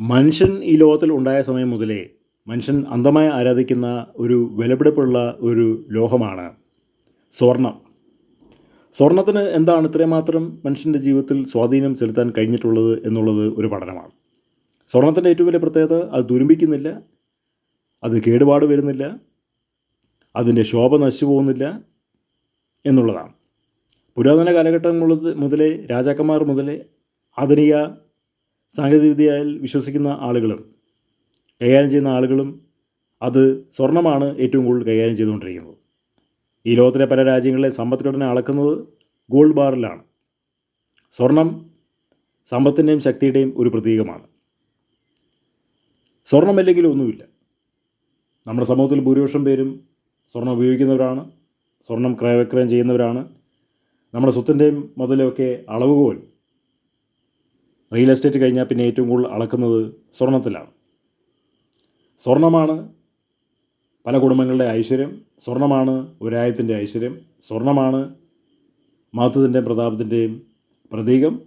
മനുഷ്യൻ ഈ ലോകത്തിൽ ഉണ്ടായ സമയം മുതലേ മനുഷ്യൻ അന്ധമായി ആരാധിക്കുന്ന ഒരു വിലപിടിപ്പുള്ള ഒരു ലോഹമാണ് സ്വർണം. സ്വർണത്തിന് എന്താണ് ഇത്രമാത്രം മനുഷ്യന്റെ ജീവിതത്തിൽ സ്വാധീനം ചെലുത്താൻ കഴിഞ്ഞിട്ടുള്ളത് എന്നുള്ളത് ഒരു പഠനമാണ്. സ്വർണത്തിന്റെ ഏറ്റവും വലിയ പ്രത്യേകത അത് തുരുമ്പിക്കുന്നില്ല അത് കേടുപാട് വരുന്നില്ല അതിന്റെ ശോഭ നശിച്ചു പോകുന്നില്ല എന്നുള്ളതാണ്. പുരാതന കാലഘട്ടങ്ങളിൽ മുതലേ രാജാക്കന്മാർ മുതലേ ആധുനിക സാങ്കേതികവിദ്യയിൽ വിശ്വസിക്കുന്ന ആളുകളും കൈകാര്യം ചെയ്യുന്ന ആളുകളും അത് സ്വർണമാണ് ഏറ്റവും കൂടുതൽ കൈകാര്യം ചെയ്തുകൊണ്ടിരിക്കുന്നത്. ഈ ലോകത്തിലെ പല രാജ്യങ്ങളിലെ സമ്പദ്ഘടന അളക്കുന്നത് ഗോൾഡ് ബാറിലാണ് സ്വർണം സമ്പത്തിന്റെയും ശക്തിയുടെയും ഒരു പ്രതീകമാണ്. സ്വർണമില്ലെങ്കിൽ ഒന്നുമില്ല. നമ്മുടെ സമൂഹത്തിൽ ഭൂരിപക്ഷം പേരും സ്വർണം ഉപയോഗിക്കുന്നവരാണ് സ്വർണം ക്രയവിക്രയം ചെയ്യുന്നവരാണ്. നമ്മുടെ സ്വത്തിന്റെയും മുതലൊക്കെ അളവുകോൽ റിയൽ എസ്റ്റേറ്റ് കഴിഞ്ഞാൽ പിന്നെ ഏറ്റവും കൂടുതൽ അളക്കുന്നത് സ്വർണത്തിലാണ്. സ്വർണമാണ് പല കുടുംബങ്ങളുടെ ഐശ്വര്യം. സ്വർണമാണ് ഒരായത്തിന്റെ ഐശ്വര്യം. സ്വർണമാണ് മഹത്വത്തിന്റെയും പ്രതാപത്തിന്റെയും പ്രതീകം.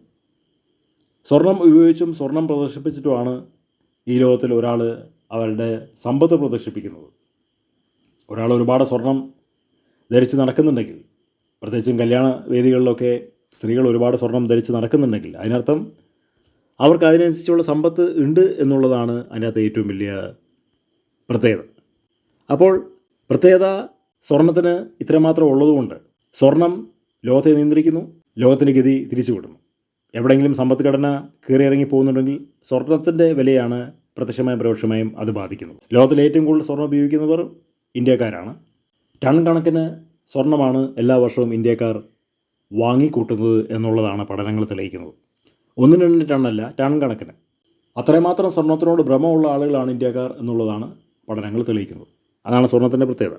സ്വർണം ഉപയോഗിച്ചും സ്വർണം പ്രദർശിപ്പിച്ചിട്ടുമാണ് ഈ ലോകത്തിൽ ഒരാൾ അവരുടെ സമ്പത്ത് പ്രദർശിപ്പിക്കുന്നത്. ഒരാൾ ഒരുപാട് സ്വർണം ധരിച്ച് നടക്കുന്നുണ്ടെങ്കിൽ പ്രത്യേകിച്ചും കല്യാണ വേദികളിലൊക്കെ സ്ത്രീകൾ ഒരുപാട് സ്വർണം ധരിച്ച് നടക്കുന്നുണ്ടെങ്കിൽ അതിനർത്ഥം അവർക്ക് അതിനനുസരിച്ചുള്ള സമ്പത്ത് ഉണ്ട് എന്നുള്ളതാണ് അതിനകത്ത് ഏറ്റവും വലിയ പ്രത്യേകത. അപ്പോൾ പ്രത്യേകത സ്വർണത്തിന് ഇത്രമാത്രം ഉള്ളതുകൊണ്ട് സ്വർണം ലോകത്തെ നിയന്ത്രിക്കുന്നു ലോകത്തിന്റെ ഗതി തിരിച്ചു വിടുന്നു. എവിടെയെങ്കിലും സമ്പദ്ഘടന കയറിയിറങ്ങി പോകുന്നുണ്ടെങ്കിൽ സ്വർണത്തിന്റെ വിലയാണ് പ്രത്യക്ഷമായും പരോക്ഷമായും അത് ബാധിക്കുന്നത്. ലോകത്തിൽ ഏറ്റവും കൂടുതൽ സ്വർണം ഉപയോഗിക്കുന്നവർ ഇന്ത്യക്കാരാണ്. ടൺ കണക്കിന് സ്വർണമാണ് എല്ലാ വർഷവും ഇന്ത്യക്കാർ വാങ്ങിക്കൂട്ടുന്നത് എന്നുള്ളതാണ് പഠനങ്ങൾ തെളിയിക്കുന്നത്. ഒന്നും രണ്ട് ടണ്ണല്ല ടൺ കണക്കിന്. അത്രമാത്രം സ്വർണത്തിനോട് ഭ്രമമുള്ള ആളുകളാണ് ഇന്ത്യക്കാർ എന്നുള്ളതാണ് പഠനങ്ങൾ തെളിയിക്കുന്നത്. അതാണ് സ്വർണത്തിന്റെ പ്രത്യേകത.